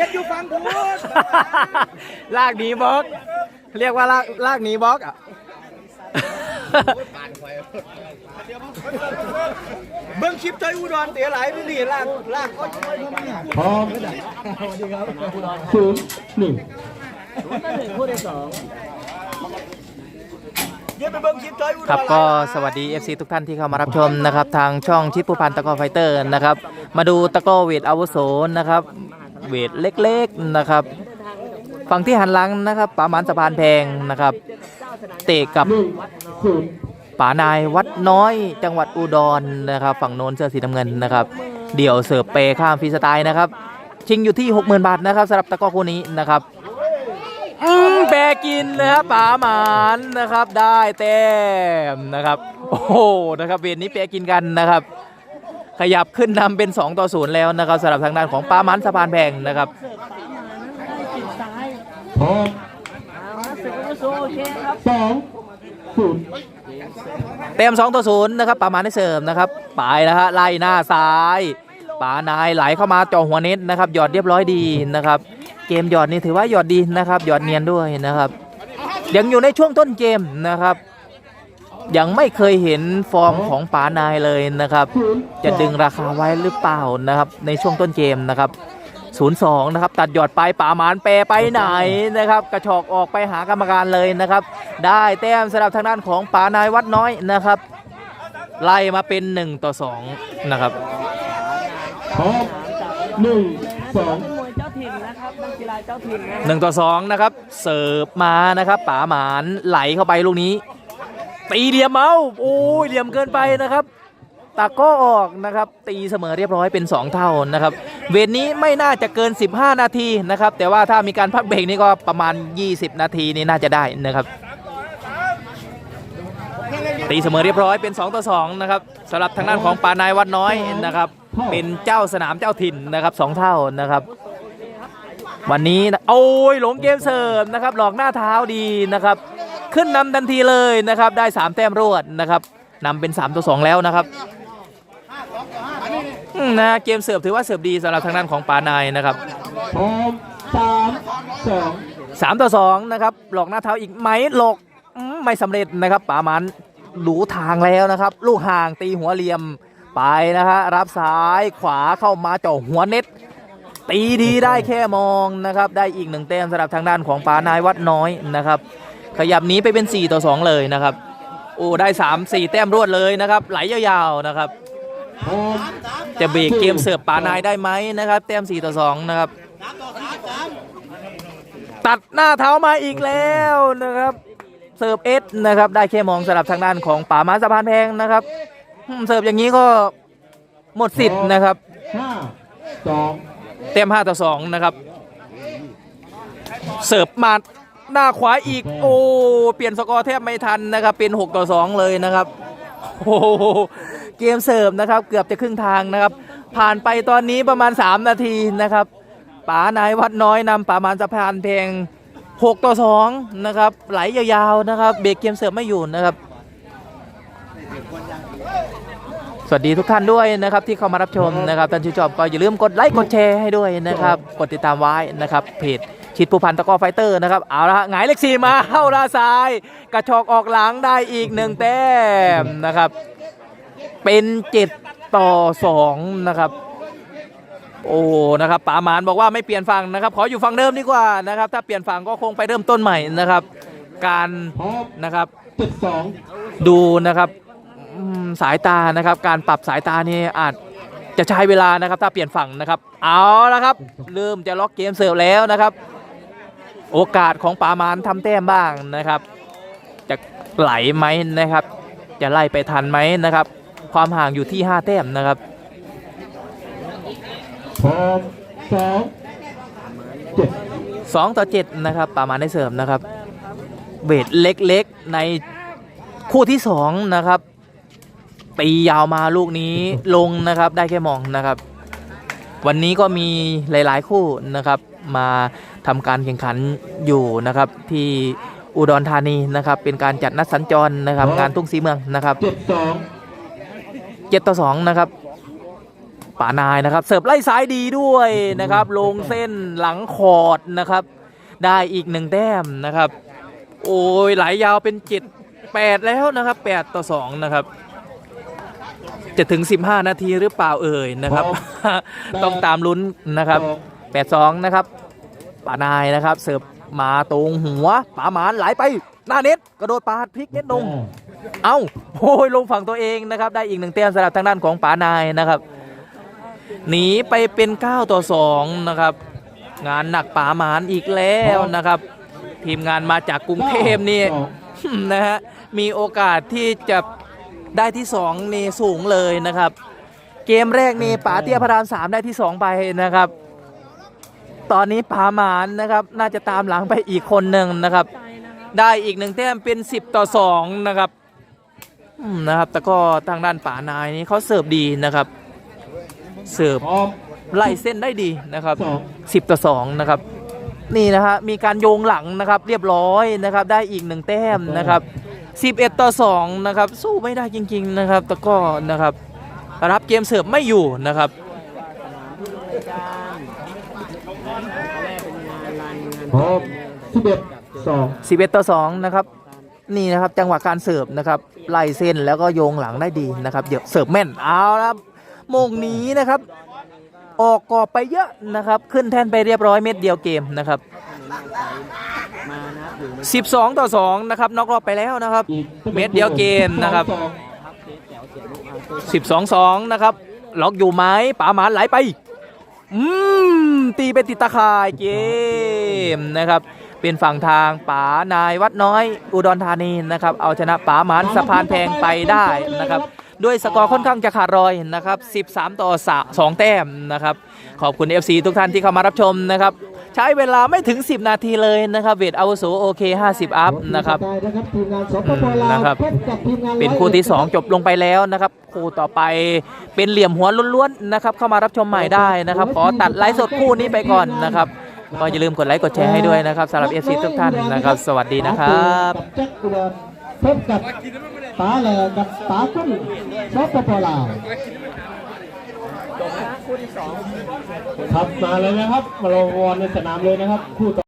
ฮ็ดอยู่ฟังพูดลากหนีบล็อก เรียกว่าลากลากหนีบล็อกอะ เบิ่งคลิปใจอุดรเตะหลายไปนี่ลากลากก็ช่วยพวกมันพร้อมศูนย์หนึ่งเดี๋ยวไปเบิ่งคลิปใจอุดรครับก็สวัสดี FC ทุกท่านที่เข้ามารับชมนะครับ ทางช่องชิดผู้พันตะกร้อไฟเตอร์นะครับ มาดูตะกร้อเวทอาวุโสนะครับ เวทเล็กๆนะครับ ฝั่งที่หันหลังนะครับป่าหมันสะพานแพงนะครับ เตะกับป่านายวัดน้อยจังหวัดอุดรนะครับ ฝั่งโน้นเสื้อสีน้ำเงินนะครับ เดี่ยวเสิร์ฟเปข้ามฟีสไตล์นะครับ ชิงอยู่ที่ 60,000 บาทนะครับสำหรับตะก้อคู่นี้นะครับอืมแบกินนะครับป๋าหมานนะครับได้แต้มนะครับ โอ้โหนะครับเวทนี้แปรกินกันนะครับ ขยับขึ้นนำเป็น 2 ต่อ0แล้วนะครับสำหรับทางด้านของป๋าหมันสะพานแพงนะครับพร้อมสองศูนย์เต็ม2ต่อ0นะครับป่าหมาได้เสริมนะครับปลายนะฮะไล่หน้าซ้ายป่านายไหลเข้ามาจ่อหัวเน็ตนะครับหยอดเรียบร้อยดีนะครับ เกมหยอดนี่ถือว่าหยอดดีนะครับหยอดเนียนด้วยนะครับ ยังอยู่ในช่วงต้นเกมนะครับ ยังไม่เคยเห็นฟอร์มของป๋านายเลยนะครับศูนย์จะดึงราคาไว้หรือเปล่านะครับ ในช่วงต้นเกมนะครับ02นะครับ ตัดหยอดไปป่าหมานเปไปไหนนะครับ กระชอกออกไปหากรรมการเลยนะครับ ได้แต้มสำหรับทางด้านของป่านายวัดน้อยนะครับ ไล่มาเป็น 1 ต่อ 2 นะครับพร้อมหนึ่งสองมวยเจ้าถิ่นนะครับนักกีฬาเจ้าถิ่นนะ1ต่อ2นะครับ เสิร์ฟมานะครับป่าหมานไหลเข้าไปลูกนี้ ตีเหลี่ยมเอาโอ้ยเหลี่ยมเกินไปนะครับตาก็ออกนะครับ ตีเสมอเรียบร้อยเป็น 2 เท่านะครับ เวทนี้ไม่น่าจะเกิน 15 นาทีนะครับ แต่ว่าถ้ามีการพักเบรกนี่ก็ประมาณ 20 นาทีนี่น่าจะได้นะครับ ตีเสมอเรียบร้อยเป็น 2 ต่อ 2 นะครับสำหรับทางด้านของปานายวัดน้อยนะครับ เป็นเจ้าสนามเจ้าถิ่นนะครับสองเท่านะครับ วันนี้โอ้ยหลงเกมเสิร์ฟนะครับ หลอกหน้าเท้าดีนะครับ ขึ้นนำทันทีเลยนะครับได้ 3 แต้มรวดนะครับนำเป็น 3 ต่อ 2 แล้วนะครับอืมนะเกมเสิร์ฟถือว่าเสิร์ฟดีสำหรับทางด้านของปานายนะครับ พร้อมสามสอง3ต่อ2นะครับหลอกหน้าเท้าอีกไหมหลอกอืมไม่สำเร็จนะครับป่ามันรู้ทางแล้วนะครับ ลูกห่างตีหัวเหลี่ยมไปนะฮะรับซ้ายขวาเข้ามาเจ่อหัวเน็ต ตีดีได้แค่มองนะครับ ได้อีกหนึ่งแต้มสำหรับทางด้านของปานายวัดน้อยนะครับ ขยับหนี้ไปเป็น 4 ต่อ 2 เลยนะครับ โอ้ ได้ 3 4 แต้มรวดเลยนะครับ ไหลยาวๆนะครับพร้อมจะเบรกเกมเสิร์ฟปานายได้ไหมนะครับ แต้ม 4 ต่อ 2 นะครับ ตัดหน้าเท้ามาอีกแล้วนะครับ เสิร์ฟเอสนะครับ ได้แค่มองสำหรับทางด้านของป่ามาสะพานแพงนะครับอืมเสิร์ฟอย่างนี้ก็หมดสิทธิ์นะครับห้าสองเต็ม5ต่อ2นะครับ เสิร์ฟมา หน้าขวาอีก โอ้ เปลี่ยนสกอร์แทบไม่ทันนะครับ เป็น 6 ต่อ 2 เลยนะครับ โอ้เกมเสิร์ฟนะครับ เกือบจะครึ่งทางนะครับ ผ่านไปตอนนี้ประมาณ 3 นาทีนะครับป๋านายวัดน้อยนำป่ามานสะพานเพลง 6 ต่อ 2 นะครับ ไหลยาวๆนะครับ เบรกเกมเสิร์ฟไม่อยู่นะครับ สวัสดีทุกท่านด้วยนะครับ ที่เข้ามารับชมนะครับท่านที่ชอบก็อย่าลืมกดไลค์กดแชร์ให้ด้วยนะครับ กดติดตามไว้นะครับเพจ ชิดผู้พันตะก้อไฟเตอร์นะครับ เอาละหงายเลขสี่มาเข้าด้านซ้าย กระชอกออกหลังได้อีกหนึ่งแต้มนะครับ เป็นเจ็ดต่อสองนะครับ โอ้นะครับป๋าหมานบอกว่าไม่เปลี่ยนฝั่งนะครับขออยู่ฝั่งเดิมดีกว่านะครับ ถ้าเปลี่ยนฝั่งก็คงไปเริ่มต้นใหม่นะครับ การนะครับดสองดูนะครับสายตานะครับ การปรับสายตานี่อาจจะใช้เวลานะครับ ถ้าเปลี่ยนฝั่งนะครับ เอาละครับเริ่มจะล็อกเกมเสิร์ฟแล้วนะครับ โอกาสของปามานทำแต้มบ้างนะครับ จะไหลไหมนะครับ จะไล่ไปทันไหมนะครับ ความห่างอยู่ที่ 5 แต้มนะครับพร้อมสองเจ็ด2ต่อ7นะครับปามานได้เสริมนะครับเวทเล็กๆในคู่ที่2นะครับตียาวมาลูกนี้ลงนะครับได้แค่มองนะครับ วันนี้ก็มีหลายๆคู่นะครับมา ทำการแข่งขันอยู่นะครับที่อุดรธานีนะครับ เป็นการจัดนัดสัญจรนะครับ งานทุ่งสีเมืองนะครับเจ็ดสองเจ็ดต่อสองนะครับป่านายนะครับ เสิร์ฟไล่ซ้ายดีด้วยนะครับ ลงเส้นหลังคอร์ดนะครับ ได้อีกหนึ่งแต้มนะครับ โอ้ยไหลยาวเป็นเจ็ดแปดแล้วนะครับแปดต่อสองนะครับจะถึง 15 นาทีหรือเปล่าเอ่ยนะครับ ต้องตามลุ้นนะครับ 8-2 นะครับ ป่านายนะครับ เสิร์ฟมาตรงหัวป่าหมานไหลไปหน้าเน็ตกระโดดปาดพลิกเน็ตลงเอ้าโอ้ยลงฝั่งตัวเองนะครับ ได้อีกหนึ่งแต้มสำหรับทางด้านของป๋านายนะครับหนีไปเป็น 9 ต่อ 2 นะครับ งานหนักป๋าหมานอีกแล้วนะครับ ทีมงานมาจากกรุงเทพนี่นะฮะมีโอกาสที่จะได้ที่ 2 นี่สูงเลยนะครับ เกมแรกนี่ป๋าเตี้ยพระรามสามได้ที่ 2 ไปนะครับ ตอนนี้ปาหมานนะครับ น่าจะตามหลังไปอีกคนหนึ่งนะครับ ได้อีกหนึ่งแต้มเป็น 10 ต่อ 2 นะครับนะครับ แต่ก็ทางด้านป่านายนี่เขาเสิร์ฟดีนะครับ เสิร์ฟไล่เส้นได้ดีนะครับสอง10 ต่อ 2 นะครับ นี่นะฮะมีการโยงหลังนะครับเรียบร้อยนะครับ ได้อีกหนึ่งแต้มนะครับ11 ต่อ 2 นะครับ สู้ไม่ได้จริง ๆ นะครับ แต่ก็นะครับรับเกมเสิร์ฟไม่อยู่นะครับ พร้อมสิบเอ็ดสอง11ต่อ2นะครับ นี่นะครับจังหวะการเสิร์ฟนะครับไล่เส้นแล้วก็โยงหลังได้ดีนะครับเดี๋ยวเสิร์ฟแม่นเอาละครับโมงนี้นะครับ ออกกรอบไปเยอะนะครับ ขึ้นแท่นไปเรียบร้อยเม็ดเดียวเกมนะครับมานะครับอยู่ใน12 ต่อ 2 นะครับน็อกรอบไปแล้วนะครับอีกเม็ดเดียวเกมนะครับสอง12 2 นะครับ ล็อกอยู่ไหมป๋าหมานไหลไป อืมตีเป็นติดตาข่ายเกมนะครับ เป็นฝั่งทางป๋านายวัดน้อย อุดรธานีนะครับ เอาชนะป๋าหมานสะพานแพงไปได้นะครับ ด้วยสกอร์ค่อนข้างจะขาดรอยนะครับ 13 ต่อ 2 แต้มนะครับ ขอบคุณ FC ทุกท่านที่เข้ามารับชมนะครับ ใช้เวลาไม่ถึง 10 นาทีเลยนะครับเวทอาวุโสโอเค 50 อัพนะครับนะครับทีมงานสปปลาวนะครับพบกับทีมงานเป็นคู่ที่ 2 จบลงไปแล้วนะครับคู่ต่อไปเป็นเหลี่ยมหัวล้วนๆนะครับเข้ามารับชมใหม่ได้นะครับ ขอตัดไลฟ์สดคู่นี้ไปก่อนนะครับก็อย่าลืมกดไลค์กดแชร์ให้ด้วยนะครับสำหรับเอฟซีทุกท่านนะครับ สวัสดีนะครับกับแจ็คอุดรพบกับป๋าแหลกับป๋าคุ้นสปปลาว ครับมาเลยนะครับมาลงวอนในสนามเลยนะครับ คู่ต่อ